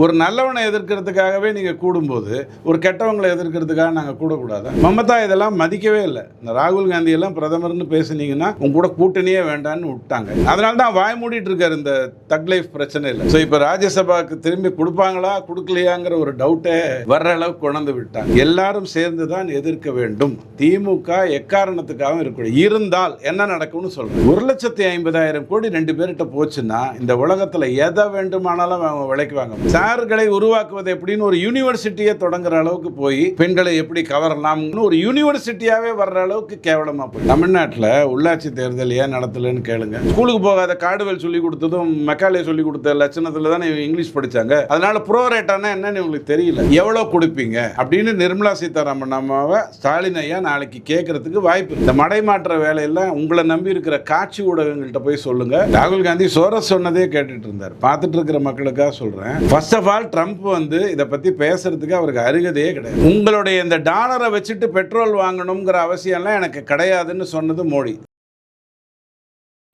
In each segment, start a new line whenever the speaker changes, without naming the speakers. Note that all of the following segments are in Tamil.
ஒரு நல்லவனை எதிர்க்கிறதுக்காகவே நீங்கள் கூடும்போது ஒரு கெட்டவங்களை எதிர்க்கிறதுக்காக நாங்கள் கூடக்கூடாது? மமதா இதெல்லாம் மதிக்கவே இல்லை. இந்த ராகுல் காந்தி எல்லாம் பிரதமர்னு பேசுனீங்கன்னா உங்க கூட கூட்டணியே வேண்டான்னு விட்டாங்க. அதனால தான் வாய் மூடிட்டு இருக்காரு இந்த தக் லைஃப் பிரச்சனை இல்லை ஸோ இப்போ ராஜ்யசபாக்கு திரும்பி கொடுப்பாங்களா கொடுக்கலையாங்கிற ஒரு டவுட்டே வர்ற அளவுக்கு கொண்டு விட்டாங்க. எல்லாரும் சேர்ந்து தான் எதிர்க்க வேண்டும். திமுக எக்காரணத்துக்காகவும் இருக்கணும் இருந்தால் என்ன நடக்கும்னு சொல்றேன். ஒரு லட்சத்தி ஐம்பதாயிரம் கோடி ரெண்டு பேர்கிட்ட போச்சுன்னா இந்த உலகத்தில் எதை வேண்டுமானாலும் அவங்க விளைக்குவாங்க ஸ்டார்களை உருவாக்குவது எப்படின்னு ஒரு யூனிவர்சிட்டியை தொடங்குற அளவுக்கு போய் பெண்களை எப்படி கவரலாம்னு ஒரு யூனிவர்சிட்டியாவே வர்ற அளவுக்கு கேவலமா போய். தமிழ்நாட்டில் உள்ளாட்சி தேர்தல் ஏன் நடத்தலைன்னு கேளுங்க. ஸ்கூலுக்கு போகாத காடுவேல் சொல்லி கொடுத்ததும் மெக்காலே சொல்லி கொடுத்த லட்சணத்துல தானே இங்கிலீஷ் படிச்சாங்க. அதனால ப்ரோரேட்டானா என்னன்னு உங்களுக்கு தெரியல. எவ்வளவு கொடுப்பீங்க அப்படின்னு நிர்மலா சீதாராமன் அம்மாவை ஸ்டாலின் ஐயா நாளைக்கு கேட்கறதுக்கு வாய்ப்பு. இந்த மடைமாற்ற வேலையெல்லாம் உங்களை நம்பி இருக்கிற காட்சி ஊடகங்கள்கிட்ட போய் சொல்லுங்க. ராகுல் காந்தி சோரஸ் சொன்னதே கேட்டுட்டு இருந்தார். பார்த்துட்டு இருக்கிற மக்களுக்காக சொல்றேன். ஃபர்ஸ்ட் ஆஃப் ஆல் ட்ரம்ப் வந்து இதை பத்தி பேசுறதுக்கு அவருக்கு அருகதையே கிடையாது. உங்களுடைய இந்த டாலரை வச்சுட்டு பெட்ரோல் வாங்கணுங்கிற அவசியம்லாம் எனக்கு கிடையாதுன்னு சொன்னது மோடி.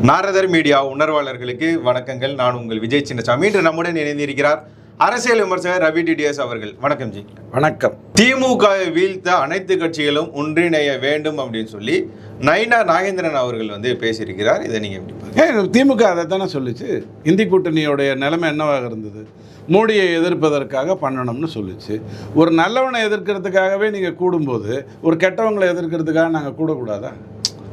நாரதர் மீடியா உணர்வாளர்களுக்கு வணக்கங்கள். நான் உங்கள் விஜய் சின்னசாமி. இன்று நம்முடன் இணைந்திருக்கிறார் அரசியல் விமர்சகர் ரவி டிடிஎஸ் அவர்கள். வணக்கம் ஜி.
வணக்கம்.
திமுகவை வீழ்த்த அனைத்து கட்சிகளும் ஒன்றிணைய வேண்டும் அப்படின்னு சொல்லி நயினா நாகேந்திரன் அவர்கள் வந்து பேசியிருக்கிறார். இதை நீங்க எப்படி
திமுக அதை தானே சொல்லுச்சு. இந்தி கூட்டணியோடைய நிலைமை என்னவாக இருந்தது? மோடியை எதிர்ப்பதற்காக பண்ணணும்னு சொல்லுச்சு. ஒரு நல்லவனை எதிர்க்கிறதுக்காகவே நீங்கள் கூடும்போது ஒரு கெட்டவங்களை எதிர்க்கிறதுக்காக நாங்கள் கூடக்கூடாதா?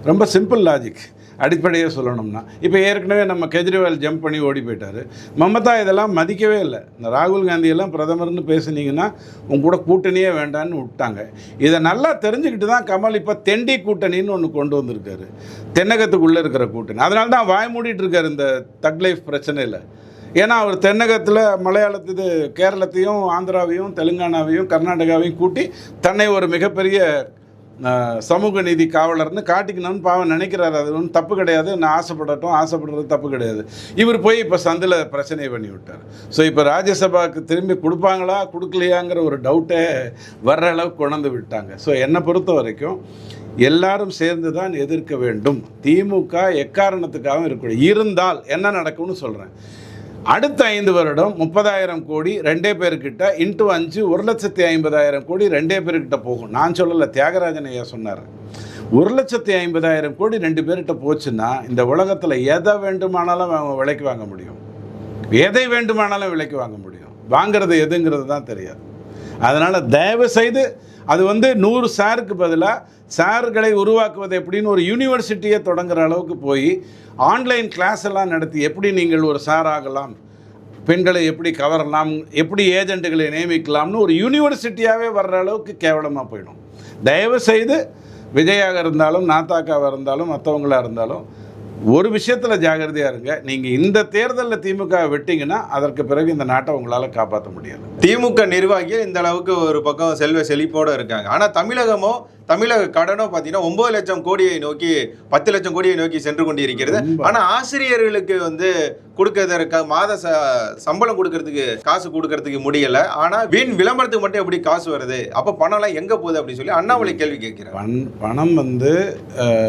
ரொம்ப சிம்பிள் லாஜிக் அடிப்படையே சொல்லணும்னா இப்போ ஏற்கனவே நம்ம கெஜ்ரிவால் ஜம்ப் பண்ணி ஓடி போயிட்டாரு. மமதா இதெல்லாம் மதிக்கவே இல்லை. இந்த ராகுல் காந்தியெல்லாம் பிரதமர்னு பேசுனீங்கன்னா உங்க கூட கூட்டணியே வேண்டான்னு விட்டாங்க. இதை நல்லா தெரிஞ்சுக்கிட்டு தான் கமல் இப்போ தெண்டி கூட்டணின்னு ஒன்று கொண்டு வந்திருக்காரு. தென்னகத்துக்குள்ளே இருக்கிற கூட்டணி. அதனால தான் வாய் மூடிட்டு இருக்காரு இந்த தக் லைஃப் பிரச்சனையில். ஏன்னா அவர் தென்னகத்தில் மலையாளத்து இது கேரளத்தையும் ஆந்திராவையும் தெலுங்கானாவையும் கர்நாடகாவையும் கூட்டி தன்னை ஒரு மிகப்பெரிய சமூக நீதி காவலர்னு காட்டிக்கணும்னு பாவம் நினைக்கிறாரு. அது ஒன்றும் தப்பு கிடையாது. நான் ஆசைப்படட்டும் ஆசைப்படுறது தப்பு கிடையாது. இவர் போய் இப்போ சந்தில் பிரச்சனை பண்ணி விட்டார். ஸோ இப்போ ராஜ்யசபாவுக்கு திரும்பி கொடுப்பாங்களா கொடுக்கலையாங்கிற ஒரு டவுட்டை வர்ற அளவுக்கு கொண்டு விட்டாங்க. ஸோ என்னை பொறுத்த வரைக்கும் எல்லாரும் சேர்ந்து தான் எதிர்க்க வேண்டும். திமுக எக்காரணத்துக்காகவும் இருக்கக்கூடாது. இருந்தால் என்ன நடக்கும்னு சொல்கிறேன் அடுத்த ஐந்து வருடம் முப்பதாயிரம் கோடி ரெண்டே பேர்கிட்ட இன்ட்டு அஞ்சு ஒரு லட்சத்தி ஐம்பதாயிரம் கோடி ரெண்டே பேர்கிட்ட போகும். நான் சொல்லலை தியாகராஜன் ஐயா சொன்னார். ஒரு லட்சத்தி ஐம்பதாயிரம் கோடி ரெண்டு பேர்கிட்ட போச்சுன்னா இந்த உலகத்தில் எதை வேண்டுமானாலும் அவங்க விலைக்கு வாங்க முடியும். எதை வேண்டுமானாலும் விலைக்கு வாங்க முடியும். வாங்கிறது எதுங்கிறது தான் தெரியாது. அதனால் தயவு செய்து அது வந்து நூறு சாருக்கு பதிலாக சார்களை உருவாக்குவது எப்படின்னு ஒரு யூனிவர்சிட்டியை தொடங்குற அளவுக்கு போய் ஆன்லைன் கிளாஸ் எல்லாம் நடத்தி எப்படி நீங்கள் ஒரு சார் ஆகலாம் பெண்களை எப்படி கவரலாம் எப்படி ஏஜென்ட்டுகளை நியமிக்கலாம்னு ஒரு யூனிவர்சிட்டியாகவே வர்ற அளவுக்கு கேவலமாக போயிடும். தயவு செய்து விஜயாக இருந்தாலும் நாத்தாக்காவாக இருந்தாலும் மற்றவங்களாக இருந்தாலும் ஒரு விஷயத்தில் ஜாகிரதையாக இருங்க. நீங்கள் இந்த தேர்தலில் திமுக வெட்டிங்கன்னா அதற்கு பிறகு இந்த நாட்டை உங்களால் காப்பாற்ற முடியாது.
திமுக நிர்வாகிகள் இந்த அளவுக்கு ஒரு பக்கம் செல்வ செழிப்போடு இருக்காங்க. ஆனால் தமிழகமோ தமிழக கடனோ பார்த்தீங்கன்னா ஒன்பது லட்சம் கோடியை நோக்கி பத்து லட்சம் கோடியை நோக்கி சென்று கொண்டிருக்கிறது.
ரொம்ப.
ஆனா ஆசிரியர்களுக்கு வந்து கொடுக்கறதுக்கு மாத ச- சம்பளம் கொடுக்கறதுக்கு காசு கொடுக்கறதுக்கு முடியல. ஆனா வீண் விளம்பரத்துக்கு மட்டும் எப்படி காசு வருது? அப்ப பணம் எல்லாம் எங்க போகுது அப்படின்னு சொல்லி அண்ணாமலை கேள்வி கேட்கிறார்.
பண் பணம் வந்து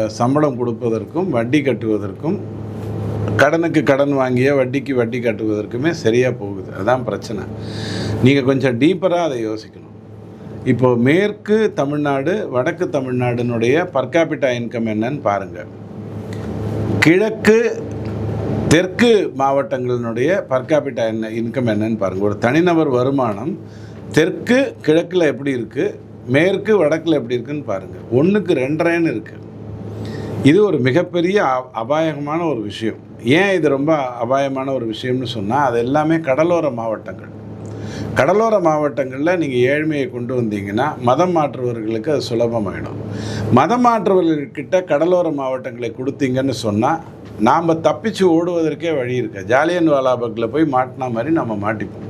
சம்பளம் கொடுப்பதற்கும் வட்டி கட்டுவதற்கும் கடனுக்கு கடன் வாங்கிய வட்டிக்கு வட்டி கட்டுவதற்குமே சரியாக போகுது. அதான் பிரச்சனை. நீங்கள் கொஞ்சம் டீப்பராக அதை யோசிக்கணும். இப்போ மேற்கு தமிழ்நாடு வடக்கு தமிழ்நாடுனுடைய பர்காபிட்டா இன்கம் என்னன்னு பாருங்கள் கிழக்கு தெற்கு மாவட்டங்களினுடைய பர்காபிட்டா என்ன இன்கம் என்னன்னு பாருங்கள் ஒரு தனிநபர் வருமானம் தெற்கு கிழக்கில் எப்படி இருக்குது மேற்கு வடக்கில் எப்படி இருக்குன்னு பாருங்கள் ஒன்றுக்கு ரெண்டரைன்னு இருக்குது இது ஒரு மிகப்பெரிய அ- அபாயகமான ஒரு விஷயம். ஏன் இது ரொம்ப அபாயமான ஒரு விஷயம்னு சொன்னால் அது எல்லாமே கடலோர மாவட்டங்கள். கடலோர மாவட்டங்களில் நீங்கள் ஏழ்மையை கொண்டு வந்தீங்கன்னா மதம் மாற்றுவர்களுக்கு அது சுலபமாயிடும். மதம் மாற்றுவர்கள்கிட்ட கடலோர மாவட்டங்களை கொடுத்தீங்கன்னு சொன்னால் நாம் தப்பிச்சு ஓடுவதற்கே வழி இருக்கு? ஜாலியன் வாலாபக்கில் போய் மாட்டினா மாதிரி நம்ம மாட்டிப்போம்.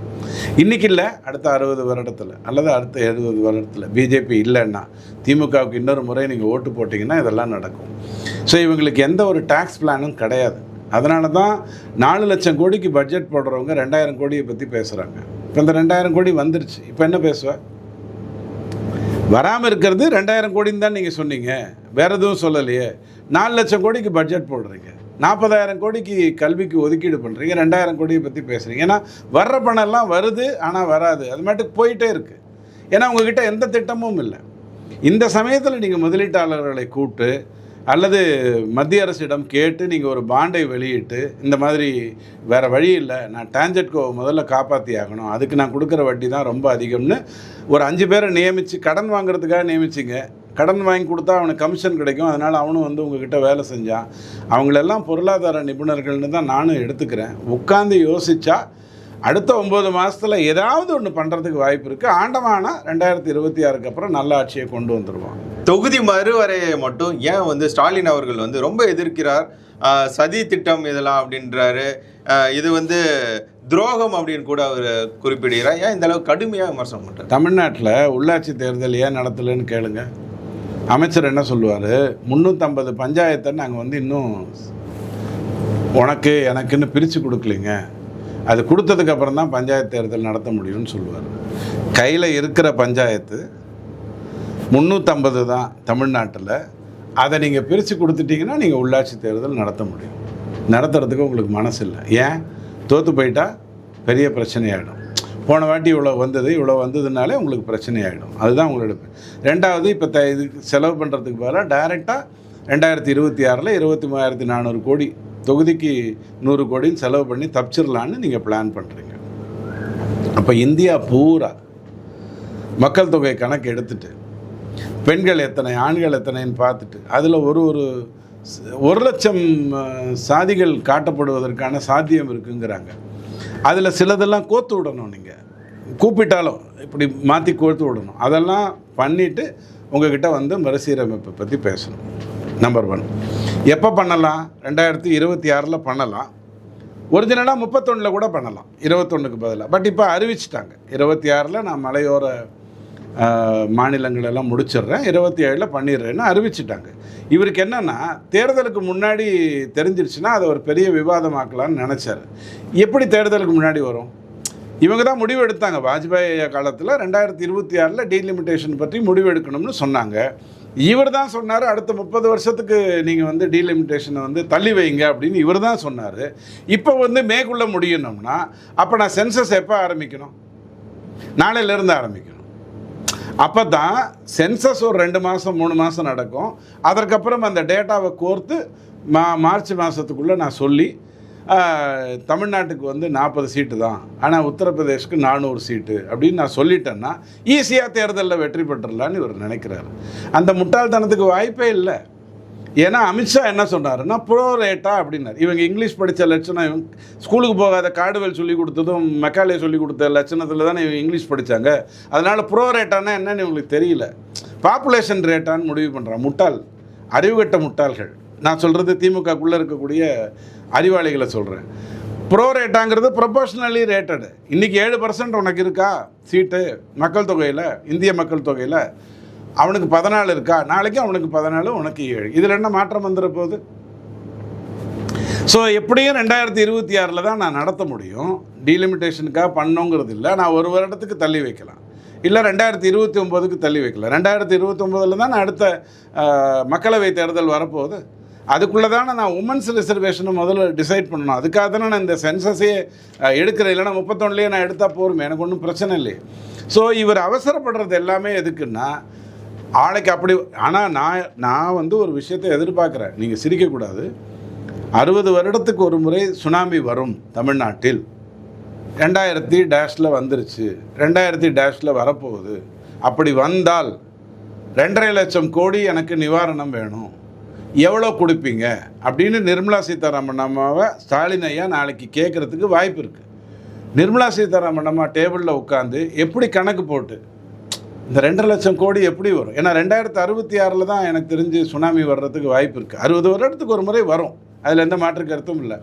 இன்னைக்கு இல்லை அடுத்த அறுபது வருடத்தில் அல்லது அடுத்த எழுபது வருடத்தில் பிஜேபி இல்லைன்னா திமுகவுக்கு இன்னொரு முறை நீங்கள் ஓட்டு போட்டிங்கன்னா இதெல்லாம் நடக்கும். ஸோ இவங்களுக்கு எந்த ஒரு டேக்ஸ் பிளானும் கிடையாது. அதனால தான் நாலு லட்சம் கோடிக்கு பட்ஜெட் போடுறவங்க ரெண்டாயிரம் கோடியை பற்றி பேசுகிறாங்க இப்போ இந்த ரெண்டாயிரம் கோடி வந்துருச்சு. இப்போ என்ன பேசுவ? வராமல் இருக்கிறது ரெண்டாயிரம் கோடின்னு தான் நீங்கள் சொன்னீங்க. வேற எதுவும் சொல்லலையே. நாலு லட்சம் கோடிக்கு பட்ஜெட் போடுறீங்க. நாற்பதாயிரம் கோடிக்கு கல்விக்கு ஒதுக்கீடு பண்ணுறீங்க ரெண்டாயிரம் கோடியை பற்றி பேசுகிறீங்க ஏன்னா வர்ற பணம்லாம் வருது ஆனால் வராது. அது மாட்டுக்கு போயிட்டே இருக்குது ஏன்னா உங்ககிட்ட எந்த திட்டமும் இல்லை. இந்த சமயத்தில் நீங்கள் முதலீட்டாளர்களை கூப்பிட்டு அல்லது மத்திய அரசிடம் கேட்டு நீங்கள் ஒரு பாண்டை வெளியிட்டு இந்த மாதிரி வேறு வழி இல்லை நான் டான்ஜெட்கோ முதல்ல காப்பாற்றி ஆகணும் அதுக்கு நான் கொடுக்குற வட்டி தான் ரொம்ப அதிகம்னு ஒரு அஞ்சு பேரை நியமித்து கடன் வாங்குறதுக்காக நியமிச்சிங்க. கடன் வாங்கி கொடுத்தா அவனுக்கு கமிஷன் கிடைக்கும். அதனால் அவனும் வந்து உங்ககிட்ட வேலை செஞ்சான். அவங்களெல்லாம் பொருளாதார நிபுணர்கள்னு தான் நானும் எடுத்துக்கிறேன். உட்காந்து யோசித்தா அடுத்த ஒம்பது மாதத்தில் ஏதாவது ஒன்று பண்ணுறதுக்கு வாய்ப்பு இருக்குது ஆண்டவானா ரெண்டாயிரத்தி இருபத்தி ஆறுக்கு அப்புறம் நல்ல ஆட்சியை கொண்டு வந்துடுவான்
தொகுதி மறுவரையை மட்டும் ஏன் வந்து ஸ்டாலின் அவர்கள் வந்து ரொம்ப எதிர்க்கிறார்? சதி திட்டம் இதெல்லாம் அப்படின்றாரு. இது வந்து துரோகம் அப்படின்னு கூட அவர் குறிப்பிடுகிறார். ஏன் இந்த அளவுக்கு கடுமையாக விமர்சனம் பண்றாரு?
தமிழ்நாட்டில் உள்ளாட்சி தேர்தல் ஏன் நடத்தலைன்னு கேளுங்க. அமைச்சர் என்ன சொல்லுவார்? முந்நூற்றம்பது பஞ்சாயத்தை நாங்கள் வந்து இன்னும் உனக்கு எனக்குன்னு பிரித்து கொடுக்கலிங்க. அது கொடுத்ததுக்கு அப்புறம் தான் பஞ்சாயத்து தேர்தல் நடத்த முடியும்னு சொல்லுவார். கையில் இருக்கிற பஞ்சாயத்து முந்நூற்றம்பது தான் தமிழ்நாட்டில். அதை நீங்கள் பிரித்து கொடுத்துட்டிங்கன்னா நீங்கள் உள்ளாட்சி தேர்தல் நடத்த முடியும். நடத்துறதுக்கு உங்களுக்கு மனசு இல்லை. ஏன்? தோற்று போயிட்டா பெரிய பிரச்சனையாகிடும் போன வாட்டி இவ்வளோ வந்தது இவ்வளோ வந்ததுனாலே உங்களுக்கு பிரச்சனையாகிடும் அதுதான் உங்களோட ரெண்டாவது இப்போ த இதுக்கு செலவு பண்ணுறதுக்கு பதிலாக டைரெக்டாக ரெண்டாயிரத்தி இருபத்தி ஆறில் இருபத்தி மூவாயிரத்தி நானூறு கோடி தொகுதிக்கு நூறு கோடின்னு செலவு பண்ணி தப்பிச்சிடலான்னு நீங்கள் பிளான் பண்ணுறீங்க அப்போ இந்தியா பூரா மக்கள் தொகை கணக்கு எடுத்துட்டு பெண்கள் எத்தனை ஆண்கள் எத்தனைன்னு பார்த்துட்டு அதில் ஒரு ஒரு ஒரு லட்சம் சாதிகள் காட்டப்படுவதற்கான சாத்தியம் இருக்குங்கிறாங்க. அதில் சிலதெல்லாம் கோத்து விடணும் நீங்கள் கூப்பிட்டாலும் இப்படி மாற்றி கோர்த்து விடணும். அதெல்லாம் பண்ணிவிட்டு உங்ககிட்ட வந்து மறுசீரமைப்பை பற்றி பேசணும். நம்பர் ஒன் எப்போ பண்ணலாம்? ரெண்டாயிரத்தி இருபத்தி ஆறில் பண்ணலாம். ஒரிஜினலாக முப்பத்தொன்னில் கூட பண்ணலாம். இருபத்தொன்னுக்கு பதிலாக பட் இப்போ அறிவிச்சிட்டாங்க. இருபத்தி ஆறில் நான் மலையோர மாநிலங்களெல்லாம் முடிச்சிடுறேன். இருபத்தி ஏழில் பண்ணிடுறேன்னு அறிவிச்சிட்டாங்க. இவருக்கு என்னென்னா தேர்தலுக்கு முன்னாடி தெரிஞ்சிருச்சுன்னா அதை ஒரு பெரிய விவாதமாக்கலான்னு நினச்சாரு. எப்படி தேர்தலுக்கு முன்னாடி வரும்? இவங்க தான் முடிவு எடுத்தாங்க. வாஜ்பாய் காலத்தில் ரெண்டாயிரத்தி இருபத்தி ஆறில் டீலிமிட்டேஷன் பற்றி முடிவு எடுக்கணும்னு சொன்னாங்க. இவர் தான் சொன்னார் அடுத்த முப்பது வருஷத்துக்கு நீங்கள் வந்து டீலிமிட்டேஷனை வந்து தள்ளி வைங்க அப்படின்னு இவர் தான் சொன்னார். இப்போ வந்து மேக்குள்ளே முடியணும்னா அப்போ நான் சென்சஸ் எப்போ ஆரம்பிக்கணும்? நாளையிலேருந்து ஆரம்பிக்கணும். அப்போ தான் சென்சஸ் ஒரு ரெண்டு மாதம் மூணு மாதம் நடக்கும். அதற்கப்புறம் அந்த டேட்டாவை கோர்த்து மா மார்ச் மாதத்துக்குள்ளே நான் சொல்லி தமிழ்நாட்டுக்கு வந்து நாற்பது சீட்டு தான். ஆனால் உத்தரப்பிரதேஷ்க்கு நானூறு சீட்டு. அப்படின்னு நான் சொல்லிட்டேன்னா ஈஸியாக தேர்தலில் வெற்றி பெற்றுடலான்னு இவர் நினைக்கிறாரு. அந்த முட்டாள்தனத்துக்கு வாய்ப்பே இல்லை. ஏன்னா அமித்ஷா என்ன சொன்னாருன்னா ப்ரோ ரேட்டா அப்படின்னாரு. இவங்க இங்கிலீஷ் படித்த லட்சணம் இவங்க ஸ்கூலுக்கு போகாத காடுவெல் சொல்லி கொடுத்ததும் மெக்காலே சொல்லி கொடுத்த லட்சணத்தில் தானே இவங்க இங்கிலீஷ் படித்தாங்க அதனால் ப்ரோ ரேட்டானா என்னன்னு இவங்களுக்கு தெரியல. பாப்புலேஷன் ரேட்டான்னு முடிவு பண்ணுறான் முட்டாள். அறிவுகட்ட முட்டாள்கள். நான் சொல்கிறது திமுகக்குள்ளே இருக்கக்கூடிய அறிவாளிகளை சொல்கிறேன் ப்ரோ ரேட்டாங்கிறது ப்ரொபோஷ்னலி ரேட்டடு இன்றைக்கி ஏழு பர்சன்ட் உனக்கு இருக்கா? சீட்டு. மக்கள் தொகையில் இந்திய மக்கள் தொகையில் அவனுக்கு பதினாலு இருக்கா? நாளைக்கு அவனுக்கு பதினாலு உனக்கு ஏழு. இதில் என்ன மாற்றம் வந்துட போகுது? ஸோ எப்படியும் ரெண்டாயிரத்தி இருபத்தி ஆறில் தான் நான் நடத்த முடியும். டீலிமிட்டேஷனுக்காக பண்ணோங்கிறது இல்லை. நான் ஒரு வருடத்துக்கு தள்ளி வைக்கலாம். இல்லை ரெண்டாயிரத்தி இருபத்தி ஒம்போதுக்கு தள்ளி வைக்கலாம் ரெண்டாயிரத்தி இருபத்தி ஒம்போதில் தான் அடுத்த மக்களவை தேர்தல் வரப்போகுது. அதுக்குள்ளே தானே நான் உமன்ஸ் ரிசர்வேஷனை முதல்ல டிசைட் பண்ணணும். அதுக்காக தானே நான் இந்த சென்சஸே எடுக்கிறேன். இல்லைன்னா முப்பத்தொன்னுலேயே நான் எடுத்தால் போருமே. எனக்கு ஒன்றும் பிரச்சனை இல்லையே. ஸோ இவர் அவசரப்படுறது எல்லாமே எதுக்குன்னா ஆளைக்கு அப்படி ஆனால் நான் நான் வந்து ஒரு விஷயத்தை எதிர்பார்க்குறேன். நீங்கள் சிரிக்கக்கூடாது. அறுபது வருடத்துக்கு ஒரு முறை சுனாமி வரும் தமிழ்நாட்டில். ரெண்டாயிரத்தி டேஷில் வந்துருச்சு. ரெண்டாயிரத்தி டேஷில் வரப்போகுது. அப்படி வந்தால் ரெண்டரை லட்சம் கோடி எனக்கு நிவாரணம் வேணும். எவ்வளோ கொடுப்பீங்க அப்படின்னு நிர்மலா சீதாராமன் அம்மாவை ஸ்டாலின் ஐயா நாளைக்கு கேட்குறதுக்கு வாய்ப்பு இருக்குது நிர்மலா சீதாராமன் அம்மா டேபிளில் உட்காந்து எப்படி கணக்கு போட்டு இந்த ரெண்டரை லட்சம் கோடி எப்படி வரும்? ஏன்னா ரெண்டாயிரத்து அறுபத்தி ஆறில் தான் எனக்கு தெரிஞ்சு சுனாமி வர்றதுக்கு வாய்ப்பு இருக்குது அறுபது வருடத்துக்கு ஒரு முறை வரும். அதில் எந்த மாற்று கருத்தும் இல்லை.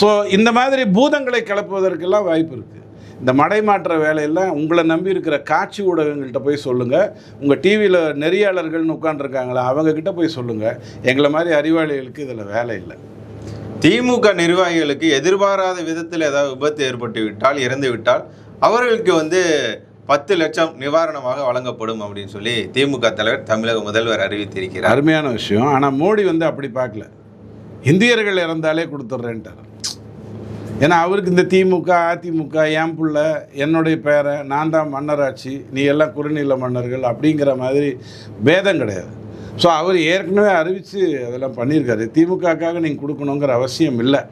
ஸோ இந்த மாதிரி பூதங்களை கிளப்புவதற்கெல்லாம் வாய்ப்பு இருக்குது இந்த மடை மாற்ற வேலையெல்லாம் உங்களை நம்பி இருக்கிற காட்சி ஊடகங்கள்கிட்ட போய் சொல்லுங்கள் உங்கள் டிவியில் நெறியாளர்கள்னு உட்காந்துருக்காங்களா அவங்கக்கிட்ட போய் சொல்லுங்கள் எங்களை மாதிரி அறிவாளிகளுக்கு இதில் வேலை இல்லை.
திமுக நிர்வாகிகளுக்கு எதிர்பாராத விதத்தில் ஏதாவது விபத்து ஏற்பட்டு விட்டால் இறந்து விட்டால் அவர்களுக்கு வந்து பத்து லட்சம் நிவாரணமாக வழங்கப்படும் அப்படின்னு சொல்லி திமுக தலைவர் தமிழக முதல்வர் அறிவித்திருக்கிறார்.
அருமையான விஷயம். ஆனால் மோடி வந்து அப்படி பார்க்கல. இந்தியர்கள் இறந்தாலே கொடுத்துட்றேன்ட்டார். ஏன்னா அவருக்கு இந்த திமுக அதிமுக என் புள்ள என்னுடைய பேரை நான் தான் மன்னராட்சி நீ எல்லாம் குறுநில மன்னர்கள் அப்படிங்கிற மாதிரி பேதம் கிடையாது. ஸோ அவர் ஏற்கனவே அறிவித்து அதெல்லாம் பண்ணியிருக்காரு. திமுகக்காக நீங்கள் கொடுக்கணுங்கிற அவசியம் இல்லை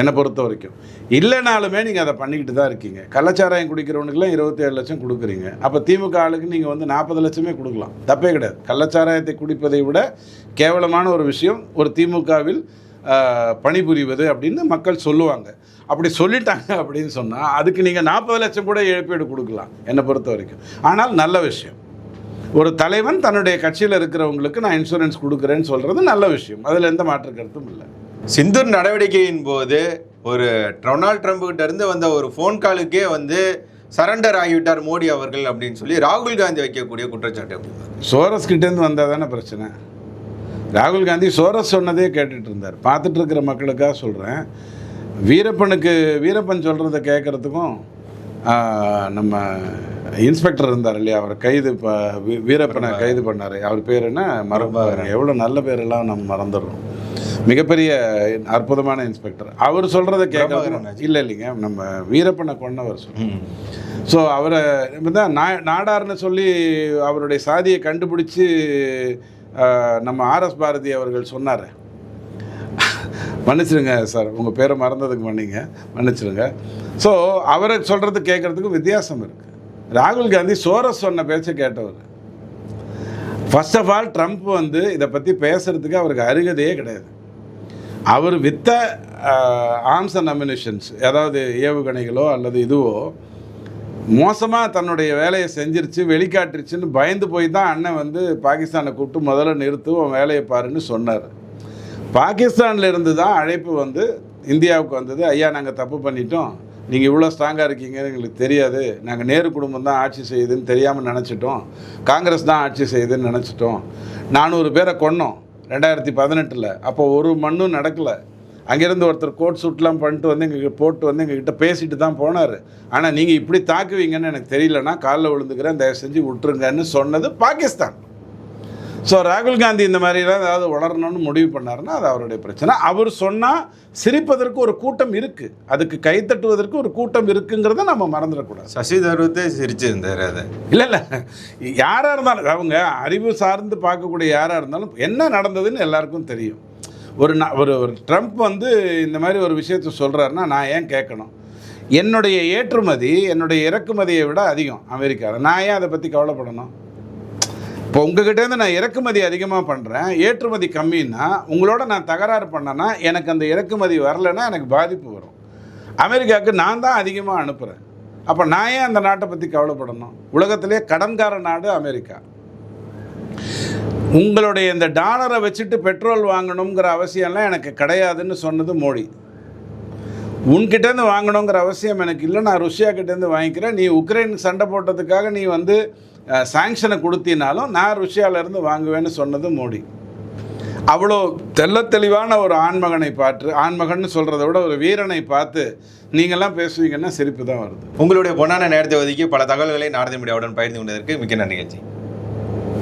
என்னை பொறுத்த வரைக்கும். இல்லைனாலுமே நீங்கள் அதை பண்ணிக்கிட்டு தான் இருக்கீங்க. கள்ளச்சாராயம் குடிக்கிறவனுக்குலாம் இருபத்தேழு லட்சம் கொடுக்குறீங்க. அப்போ திமுக ஆளுக்கு நீங்கள் வந்து நாற்பது லட்சமே கொடுக்கலாம். தப்பே கிடையாது. கள்ளச்சாராயத்தை குடிப்பதை விட கேவலமான ஒரு விஷயம் ஒரு திமுகவில் பணிபுரிவது அப்படின்னு மக்கள் சொல்லுவாங்க. அப்படி சொல்லிட்டாங்க அப்படின்னு சொன்னால் அதுக்கு நீங்கள் நாற்பது லட்சம் கூட இழப்பீடு கொடுக்கலாம் என்னை பொறுத்த வரைக்கும். ஆனால் நல்ல விஷயம். ஒரு தலைவன் தன்னுடைய கட்சியில் இருக்கிறவங்களுக்கு நான் இன்சூரன்ஸ் கொடுக்குறேன்னு சொல்கிறது நல்ல விஷயம். அதில் எந்த மாற்று கருத்தும் இல்லை.
சிந்தூர் நடவடிக்கையின் போது ஒரு டொனால்ட் ட்ரம்ப் கிட்ட இருந்து வந்த ஒரு ஃபோன் காலுக்கே வந்து சரண்டர் ஆகிவிட்டார் மோடி அவர்கள் அப்படின்னு சொல்லி ராகுல் காந்தி வைக்கக்கூடிய குற்றச்சாட்டு
சோரஸ் கிட்டேருந்து வந்தால் தானே பிரச்சனை? ராகுல் காந்தி சோரஸ் சொன்னதே கேட்டுட்டு இருந்தார். பார்த்துட்டு இருக்கிற மக்களுக்காக சொல்கிறேன் வீரப்பனுக்கு வீரப்பன் சொல்கிறத கேட்குறதுக்கும் நம்ம இன்ஸ்பெக்டர் இருந்தார் இல்லையா? அவர் கைது ப வீ- வீரப்பனை கைது பண்ணார். அவர் பேர் என்ன? மறந்து எவ்வளோ நல்ல பேரெல்லாம் நம்ம மறந்துடுறோம். மிகப்பெரிய அற்புதமான இன்ஸ்பெக்டர். அவர் சொல்கிறத கேட்குறதுக்கும் இல்லை இல்லைங்க நம்ம வீரப்பனை கொண்டவர் சொல்ல
ம்.
ஸோ அவரை தான் நா நாடார்னு சொல்லி அவருடைய சாதியை கண்டுபிடிச்சி நம்ம ஆர்எஸ் பாரதி அவர்கள் சொன்னார். மன்னிச்சிடுங்க சார் உங்கள் பேரை மறந்ததுக்கு மன்னிங்க. மன்னிச்சிடுங்க ஸோ அவரை சொல்கிறது கேட்குறதுக்கு வித்தியாசம் இருக்குது ராகுல் காந்தி சோரஸ் சொன்ன பேச்சை கேட்டவர். ஃபர்ஸ்ட் ஆஃப் ஆல் ட்ரம்ப் வந்து இதை பற்றி பேசுகிறதுக்கு அவருக்கு அருகதையே கிடையாது. அவர் வித்த ஆர்ம்ஸ் அண்ட் அம்யூனிஷன்ஸ் ஏதாவது ஏவுகணைகளோ அல்லது இதுவோ மோசமாக தன்னுடைய வேலையை செஞ்சிருச்சு வெளிக்காட்டுருச்சுன்னு பயந்து போய் தான் அண்ணன் வந்து பாகிஸ்தானை கூப்பிட்டு முதல்ல நிறுத்து உன் வேலையை பாருன்னு சொன்னார். பாகிஸ்தானில் இருந்து தான் அழைப்பு வந்து இந்தியாவுக்கு வந்தது. ஐயா நாங்கள் தப்பு பண்ணிட்டோம். நீங்கள் இவ்வளோ ஸ்ட்ராங்காக இருக்கீங்கன்னு எங்களுக்கு தெரியாது. நாங்கள் நேரு குடும்பம் தான் ஆட்சி செய்யுதுன்னு தெரியாமல் நினச்சிட்டோம். காங்கிரஸ் தான் ஆட்சி செய்யுதுன்னு நினச்சிட்டோம். நானூறு பேரை கொன்னோம் ரெண்டாயிரத்தி பதினெட்டில். அப்போ ஒரு மண்ணும் நடக்கலை. அங்கேருந்து ஒருத்தர் கோட் சூட்லாம் பண்ணிட்டு வந்து எங்கள் போட்டு வந்து எங்ககிட்ட பேசிட்டு தான் போனார். ஆனால் நீங்கள் இப்படி தாக்குவீங்கன்னு எனக்கு தெரியலனா காலில் விழுந்துக்கிறேன் தயவு செஞ்சு விட்டுருங்கன்னு சொன்னது பாகிஸ்தான். ஸோ ராகுல் காந்தி இந்த மாதிரிலாம் ஏதாவது வளரணும்னு முடிவு பண்ணாருன்னா அது அவருடைய பிரச்சனை. அவர் சொன்னால் சிரிப்பதற்கு ஒரு கூட்டம் இருக்குது அதுக்கு கைத்தட்டுவதற்கு ஒரு கூட்டம் இருக்குங்கிறத நம்ம மறந்துடக்கூடாது.
சசி தருவத்தை சிரிச்சிருந்தார் அதை.
இல்லை இல்லை. யாராக இருந்தாலும் அவங்க அறிவு சார்ந்து பார்க்கக்கூடிய யாராக இருந்தாலும் என்ன நடந்ததுன்னு எல்லாருக்கும் தெரியும். ஒரு நான் ஒரு ஒரு ட்ரம்ப் வந்து இந்த மாதிரி ஒரு விஷயத்த சொல்கிறாருன்னா நான் ஏன் கேட்கணும்? என்னுடைய ஏற்றுமதி என்னுடைய இறக்குமதியை விட அதிகம் அமெரிக்காவில் நான் ஏன் அதை பற்றி கவலைப்படணும்? இப்போ உங்ககிட்டேருந்து நான் இறக்குமதி அதிகமாக பண்ணுறேன் ஏற்றுமதி கம்மின்னா உங்களோட நான் தகராறு பண்ணேன்னா எனக்கு அந்த இறக்குமதி வரலைன்னா எனக்கு பாதிப்பு வரும். அமெரிக்காவுக்கு நான் தான் அதிகமாக அனுப்புகிறேன் அப்போ நான் ஏன் அந்த நாட்டை பற்றி கவலைப்படணும்? உலகத்திலே கடன்கார நாடு அமெரிக்கா. உங்களுடைய இந்த டாலரை வச்சுட்டு பெட்ரோல் வாங்கணுங்கிற அவசியம்லாம் எனக்கு கிடையாதுன்னு சொன்னது மோடி. உன்கிட்டேருந்து வாங்கணுங்கிற அவசியம் எனக்கு இல்லை நான் ருஷ்யா கிட்டேருந்து வாங்கிக்கிறேன். நீ உக்ரைன் சண்டை போட்டதுக்காக நீ வந்து சாங்ஷனை கொடுத்தினாலும் நான் ருஷ்யாவிலேருந்து வாங்குவேன்னு சொன்னது மோடி. அவ்வளோ தெல்ல தெளிவான ஒரு ஆண்மகனை பார்த்து ஆண்மகன்னு சொல்கிறத விட ஒரு வீரனை பார்த்து நீங்கள்லாம் பேசுவீங்கன்னா சிரிப்பு தான் வருது.
உங்களுடைய பொன்னான நேரத்தை ஒதுக்கி பல தகவல்களை நாரதி மீடியாவுடன் பகிர்ந்து கொண்டதற்கு மிக்க நன்றி